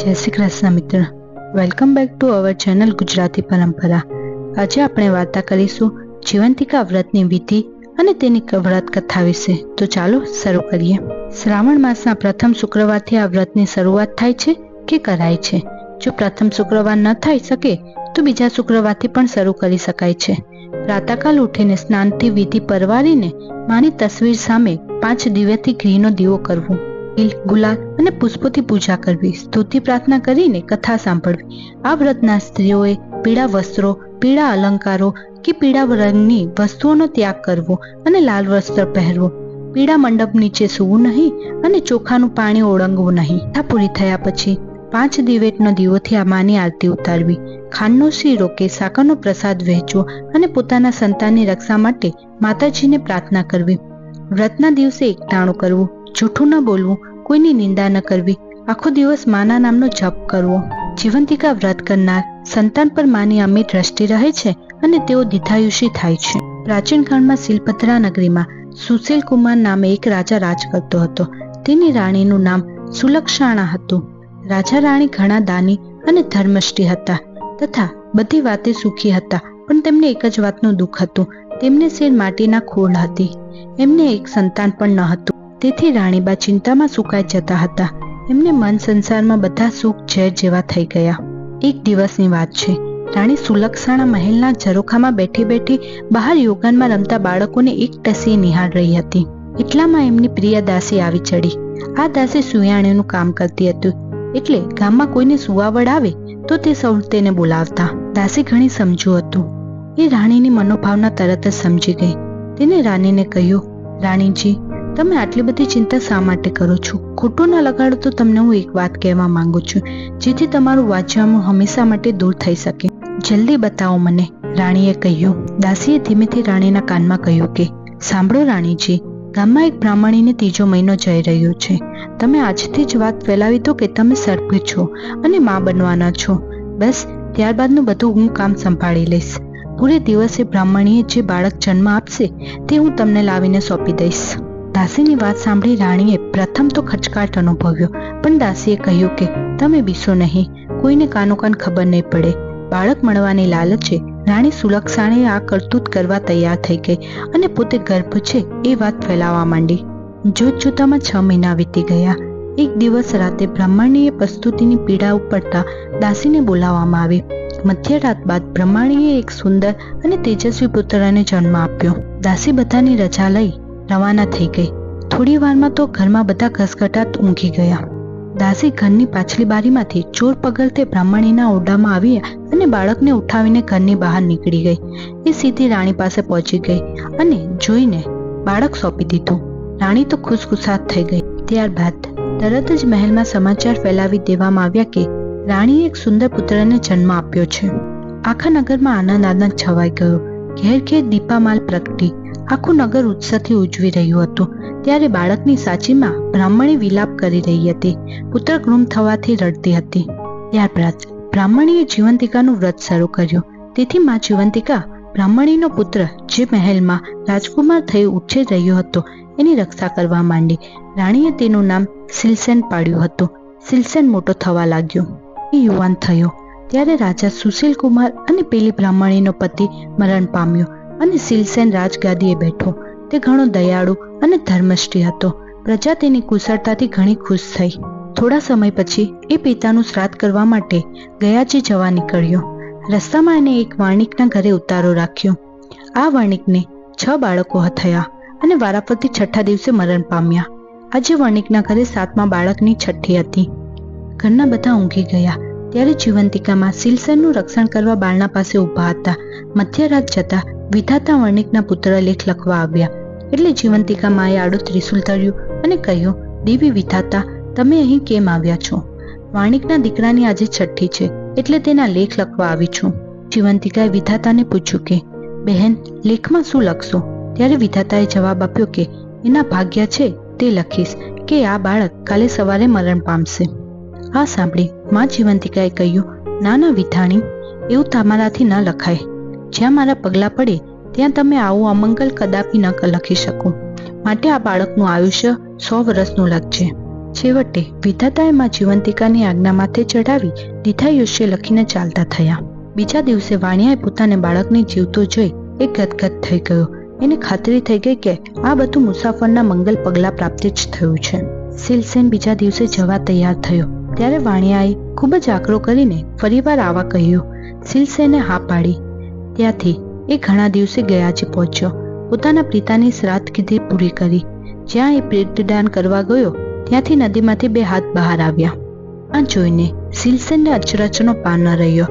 જય શ્રી કૃષ્ણ મિત્ર. Welcome back to our channel Gujarati Parampara. આજે આપણે વાર્તા કરીશું જીવંતિકા વ્રતની વિધિ અને તેની વ્રત કથા વિશે. તો ચાલો શરૂ કરીએ. શ્રાવણ માસના પ્રથમ શુક્રવારથી આ વ્રતની શરૂઆત થાય છે કે કરાય છે? જો પ્રથમ શુક્રવાર ન થઈ શકે, તો બીજા શુક્રવારથી પણ શરૂ કરી શકાય છે. પ્રાતઃકાલ ઉઠીને સ્નાનથી વિધિ પરવારીને માની તસવીર સામે પાંચ દિવ્યથી ઘીનો દીવો કરવો. તિલ ગુલાલ અને પુષ્પોથી પૂજા કરવી, સ્તુતિ પ્રાર્થના કરીને કથા સાંભળવી. આ વ્રતના સ્ત્રીઓએ પીળા વસ્ત્રો, પીળા અલંકારો કે પીળા રંગની વસ્તુઓનો ત્યાગ કરવો અને લાલ વસ્ત્ર પહેરવું. પીળા મંડપ નીચે સૂવું નહીં અને ચોખાનું પાણી ઓળંગવું નહીં. આ પૂરી થયા પછી પાંચ દિવેટનો દીવોથી આ માની આરતી ઉતારવી. ખાંડનો શીરો કે સાકરનો પ્રસાદ વહેંચવો અને પોતાના સંતાનની રક્ષા માટે માતાજીને પ્રાર્થના કરવી. વ્રતના દિવસે એકટાણું કરવું, જૂઠું ન બોલવું કોઈની નિંદા ન કરવી. આખો દિવસ માના નામનો જપ કરવો. જીવંતિકા વ્રત કરનાર સંતાન પર માની અમિત દ્રષ્ટિ રહે છે અને તેઓ દીધાયુષી થાય છે. પ્રાચીન કાળમાં શિલપત્રા નગરીમાં સુશીલ કુમાર નામે એક રાજા રાજ કરતો હતો. તેની રાણીનું નામ સુલક્ષાણા હતું. રાજા રાણી ઘણા દાની અને ધર્મષ્ટિ હતા તથા બધી વાતે સુખી હતા, પણ તેમને એક જ વાતનું દુઃખ હતું. તેમને શેર માટીના ખોળ હતી. એમને એક સંતાન પણ ન હતું. તેથી રાણીબા ચિંતામાં સુકાઈ જતા હતા. એમને મન સંસારમાં બધા સુખ ઝેર જેવા થઈ ગયા. એક દિવસની વાત છે. રાણી સુલક્ષાણા મહેલના ઝરોખામાં બેઠી બેઠી બહાર યોગાનમાં રમતા બાળકોને એક ટસીએ નિહાળ રહી હતી. એટલામાં એમની પ્રિય દાસી આવી ચડી. આ દાસી સુયાણીનું કામ કરતી હતી. એટલે ગામમાં કોઈને સુવાવડ આવે તો તે સૌ તેને બોલાવતા. દાસી ઘણી સમજુ હતું. એ રાણીની મનોભાવના તરત જ સમજી ગઈ. તેને રાણીને કહ્યું, રાણીજી તમે આટલી બધી ચિંતા શા માટે કરો છો? ખોટું ના લગાડો તો તમને હું એક વાત કહેવા માંગુ છું. જેથી તમારું વાંચવાનું હંમેશા માટે દૂર થઈ શકે. જલ્દી બતાવો મને. રાણીએ કહ્યું. દાસીએ ધીમેથી રાણીના કાનમાં કહ્યું કે, સાંભળો રાણીજી, ગામમાં એક બ્રાહ્મણીને ત્રીજો મહિનો જઈ રહ્યો છે. તમે આજથી જ વાત ફેલાવી દો કે તમે સર્પ છો અને મા બનવાના છો. બસ, ત્યારબાદનું બધું હું કામ સંભાળી લઈશ. પૂરે દિવસે બ્રાહ્મણીએ જે બાળક જન્મ આપશે તે હું તમને લાવીને સોંપી દઈશ. દાસીની વાત સાંભળી રાણીએ પ્રથમ તો ખચકાટ અનુભવ્યો, પણ દાસીએ કહ્યું કે, તમે બીસો નહીં, કોઈને કાનોકાન ખબર નહીં પડે. બાળક મળવાની લાલચે રાણી સુલક્ષાણે આ કરતૂત કરવા તૈયાર થઈ ગઈ અને પોતે ગર્ભ છે એ વાત ફેલાવા માંડી. જોત જોતામાં છ મહિના વીતી ગયા. એક દિવસ રાતે બ્રાહ્મણીએ પ્રસ્તુતિની પીડા ઉપડતા દાસીને બોલાવવામાં આવી. મધ્યરાત બાદ બ્રહ્માણીએ એક સુંદર અને તેજસ્વી પુત્રને જન્મ આપ્યો. દાસી બધાની રજા લઈ રવાના થઈ ગઈ. થોડી વારમાં તો ઘરમાં બધા ઘસઘટાટ ઊંઘી ગયા. દાસી ઘરની પાછલી બારીમાંથી ચોર પગલતે બ્રાહ્મણીના ઓરડામાં આવી અને બાળકને ઉઠાવીને ઘરની બહાર નીકળી ગઈ. એ સીધી રાણી પાસે પહોંચી ગઈ અને જોઈને બાળક સોંપી દીધું. રાણી તો ખુશખુશાત થઈ ગઈ. ત્યારબાદ તરત જ મહેલમાં સમાચાર ફેલાવી દેવામાં આવ્યા કે રાણીએ એક સુંદર પુત્રને જન્મ આપ્યો છે. આખા નગરમાં આનંદ આનંદ છવાઈ ગયો. ઘેર ઘેર દીપામાલ પ્રગટી. આખું નગર ઉત્સાહથી ઉજવી રહ્યું હતું. ત્યારે બાળકની સાચીમાં બ્રાહ્મણી વિલાપ કરી રહી હતી. પુત્ર ગુમ થવાથી રડતી હતી. ત્યારબાદ બ્રાહ્મણીએ જીવંતિકાનું વ્રત શરૂ કર્યું. તેથી માં જીવંતિકા બ્રાહ્મણીનો પુત્ર જે મહેલમાં રાજકુમાર થઈ ઉછેર રહ્યો હતો, એની રક્ષા કરવા માંડી. રાણીએ તેનું નામ સિલસેન પાડ્યું હતું. સિલસેન મોટો થવા લાગ્યો. એ યુવાન થયો. ત્યારે રાજા સુશીલ કુમાર અને પેલી બ્રાહ્મણીનો પતિ મરણ પામ્યો. અને સિલસેન રાજગાદીએ બેઠો. તે ઘણો દયાળુ અને ધર્મષ્ઠી હતો. પ્રજા તેની કુશળતાથી ઘણી ખુશ થઈ. થોડા સમય પછી એ પિતાનું શ્રાદ્ધ કરવા માટે ગયાજી જવા નીકળ્યો. રસ્તામાં એને એક વાણિકના ઘરે ઉતારો રાખ્યો. આ વાણિકને છ બાળકો થયા અને વારાફરતી છઠ્ઠા દિવસે મરણ પામ્યા. આજે વણિકના ઘરે સાતમા બાળકની છઠ્ઠી હતી. ઘરના બધા ઊંઘી ગયા. ત્યારે જીવંતિકામાં સિલસેનનું રક્ષણ કરવા બાળના પાસે ઊભા હતા. મધ્યરાત જતા વિધાતા વર્ણિકના પુત્ર લેખ લખવા આવ્યા. એટલે જીવંતિકા માએ આડું ત્રિશુલ ધર્યું અને કહ્યું, દેવી વિધાતા, તમે અહીં કેમ આવ્યા છો? વાણિકના દીકરાની આજે છઠ્ઠી છે, એટલે તેના લેખ લખવા આવી છું. જીવંતિકાએ વિધાતાને પૂછ્યું કે, બહેન, લેખમાં શું લખશો? ત્યારે વિધાતાએ જવાબ આપ્યો કે, એના ભાગ્ય છે તે લખીશ કે આ બાળક કાલે સવારે મરણ પામશે. આ સાંભળી. મા જીવંતિકાએ કહ્યું ના ના વિધાણી, એવું તમારાથી ન લખાય. જ્યાં મારા પગલાં પડે, ત્યાં તમે આવું અમંગલ કદાપી ન લખી શકો. માટે આ બાળકનું આયુષ્ય સો વર્ષનું લખજે છેવટે, વિધાતાએ માં જીવંતિકાની આજ્ઞા માથે ચડાવી દીધાયુષ્ય લખીને ચાલતા થયા. બીજા દિવસે વાણિયાએ પોતાને બાળકને જીવતો જોઈ એ ગદગદ થઈ ગયો. એને ખાતરી થઈ ગઈ કે આ બધું મુસાફરના મંગલ પગલા પ્રાપ્તિ જ થયું છે. સિલસેન બીજા દિવસે જવા તૈયાર થયો. ત્યારે વાણિયાએ ખૂબ જ આકરો કરીને ફરીવાર આવા કહ્યું. સિલસેને હા પાડી. ત્યાંથી એ ઘણા દિવસે ગયાજી પહોંચ્યો. પોતાના પિતાની શ્રાદ્ધ વિધિ પૂરી કરી. જ્યાં એ પિંડદાન કરવા ગયો, ત્યાંથી નદીમાંથી બે હાથ બહાર આવ્યા. આ જોઈને સિલસેનને અચરચનો પાર ન રહ્યો.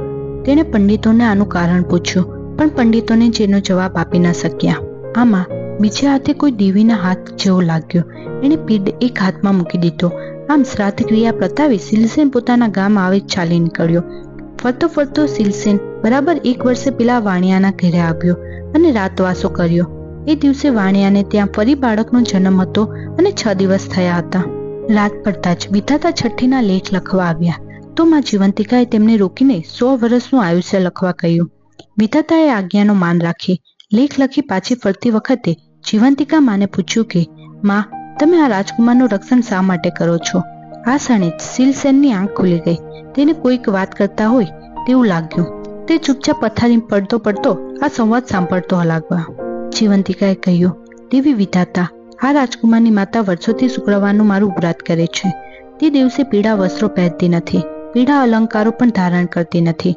તેણે પંડિતોને આનું કારણ પૂછ્યું, પણ પંડિતોને જેનો જવાબ આપી ન શક્યા. આમાં બીજા હાથે કોઈ દેવીના હાથ જેવો લાગ્યો. એણે પીડ એક હાથમાં મૂકી દીધો. આમ શ્રાદ્ધ ક્રિયા પતાવી સિલસેન પોતાના ગામ આવે ચાલી નીકળ્યો. ફરતો ફરતો સિલસેન બરાબર એક વર્ષે પેલા વાણિયાના ઘેરે આવ્યો અને રાતવાસો કર્યો. એ દિવસે વાણિયાને ત્યાં ફરી બાળકનો જન્મ હતો અને છ દિવસ થયા હતા. રાત પડતા જ વિધાતા છઠ્ઠીના લેખ લખવા આવ્યા. તો માં જીવંતિકાએ તેમને રોકીને સો વર્ષનું આયુષ્ય લખવા કહ્યું. વિધાતાએ આજ્ઞાનો માન રાખી લેખ લખી પાછી ફરતી વખતે જીવંતિકા માને પૂછ્યું કે, માં, તમે આ રાજકુમારનું રક્ષણ શા માટે કરો છો? આ ક્ષણે જ સિલસેનની આંખ ખુલી ગઈ. તેને કોઈક વાત કરતા હોય તેવું લાગ્યું. તે ચૂપચાપ પથારી પડતો પડતો આ સંવાદ સાંભળતો લાગવા જીવંતિકાએ કહ્યું, દેવી વિધાતા, આ રાજકુમારની માતા વર્ષોથી શુક્રવારનું મારું વ્રત કરે છે. તે દિવસે પીળા વસ્ત્રો પહેરતી નથી, પીળા અલંકારો પણ ધારણ કરતી નથી,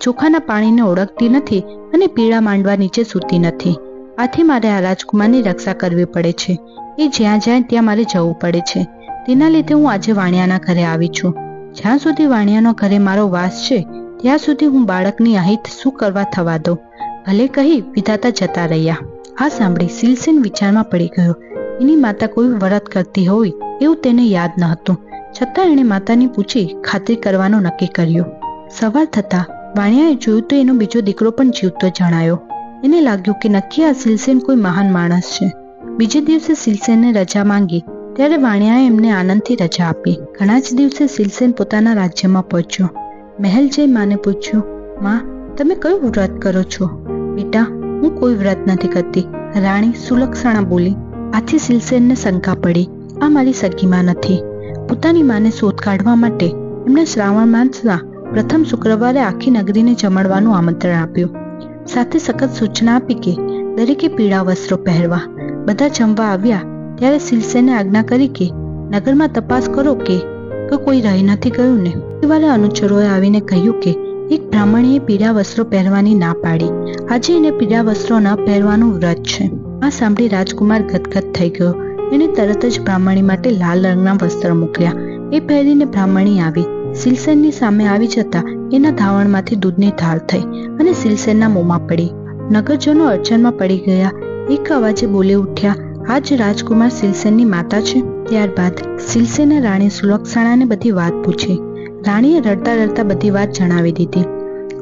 ચોખાના પાણીને ઓળખતી નથી અને પીળા માંડવા નીચે સૂતી નથી. આથી મારે આ રાજકુમારની રક્ષા કરવી પડે છે. એ જ્યાં જાય ત્યાં મારે જવું પડે છે. તેના લીધે હું આજે વાણિયાના ઘરે આવી છું. જ્યાં સુધી વાણિયાનો ઘરે મારો વાસ છે, ત્યાં સુધી હું બાળકની અહિત શું કરવા થવા દઉં? ભલે કહી વિધાતા જતા રહ્યા. આ સાંભળી સિલસિન વિચારમાં પડી ગયો. એની માતા કોઈ વ્રત કરતી હોય એવું તેને યાદ ન હતું. છતાં એણે માતાની પૂછી ખાતરી કરવાનું નક્કી કર્યું. સવાર થતા વાણિયાએ જોયું તો એનો બીજો દીકરો પણ જીવતો જણાયો. એને લાગ્યું કે નક્કી આ સિલસેન કોઈ મહાન માણસ છે. બીજે દિવસે સિલસેને રજા માંગી ત્યારે વાણિયાએ એમને આનંદથી રજા આપી. ઘણા જ દિવસે સિલસેન પોતાના રાજ્યમાં પહોંચ્યો. મહેલ જઈ માને પૂછ્યું, માં, તમે કયું વ્રત કરો છો? બેટા, હું કોઈ વ્રત નથી કરતી. રાણી સુલક્ષણા બોલી, આથી સિલસેનને શંકા પડી. આ મારી સગીમાં નથી. પોતાની માને શોધ કાઢવા માટે એમણે શ્રાવણ માસના પ્રથમ શુક્રવારે આખી નગરીને જમણવાનું આમંત્રણ આપ્યું. સાથે સખત સૂચના આપી કે દરેકે પીળા વસ્ત્રો પહેરવા. બધા જમવા આવ્યા. ત્યારે સિલસેને આજ્ઞા કરી કે નગરમાં તપાસ કરો કે કોઈ રહી નથી ગયું ને. વારે અનુચરોએ આવીને કહ્યું કે એક બ્રાહ્મણીએ પીળા વસ્ત્રો પહેરવાની ના પાડી. આજે એને પીળા વસ્ત્રો ન પહેરવાનું વ્રત છે. આ સાંભળી રાજકુમાર ગદગદ થઈ ગયો. એને તરત જ બ્રાહ્મણી માટે લાલ રંગના વસ્ત્ર મોકલ્યા. એ પહેરીને બ્રાહ્મણી આવી. સિલસેનની સામે આવી જતા એના ધાવણમાંથી દૂધની ધાર થઈ અને સિલસેનના મોંમાં પડી. નગરજનો અડચણમાં પડી ગયા. એક અવાજે બોલી ઉઠ્યા આજ રાજકુમાર સિલસેનની માતા છે. ત્યારબાદ સિલસેને રાણી સુલક્ષણાને બધી વાત પૂછી. રાણીએ રડતા રડતા બધી વાત જણાવી દીધી.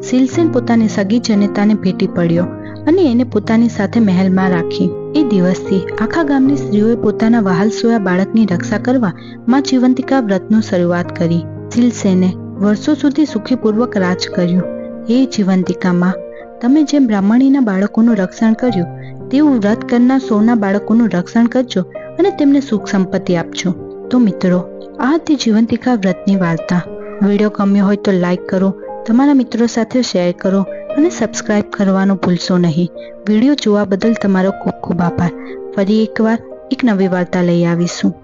સિલસેન પોતાની સગી જનેતાને ભેટી પડ્યો અને એને પોતાની સાથે મહેલમાં રાખી. એ દિવસથી આખા ગામની સ્ત્રીઓએ પોતાના વહાલ સોયા બાળકની રક્ષા કરવા માં જીવંતિકા વ્રતનું શરૂઆત કરી. સિલસેને વર્ષો સુધી સુખીપૂર્વક રાજ કર્યું. એ જીવંતિકામાં તમે જેમ બ્રાહ્મણીના બાળકોનું રક્ષણ કર્યું તેવું વ્રત કરનાર સોના બાળકોનું રક્ષણ કરજો અને તેમને સુખ સંપત્તિ આપજો. તો મિત્રો, આ હતી જીવંતિકા વ્રતની વાર્તા. વીડિયો ગમ્યો હોય તો લાઈક કરો, તમારા મિત્રો સાથે શેર કરો અને સબસ્ક્રાઇબ કરવાનું ભૂલશો નહીં. વીડિયો જોવા બદલ તમારો ખૂબ ખૂબ આભાર. ફરી એકવાર એક નવી વાર્તા લઈ આવીશું.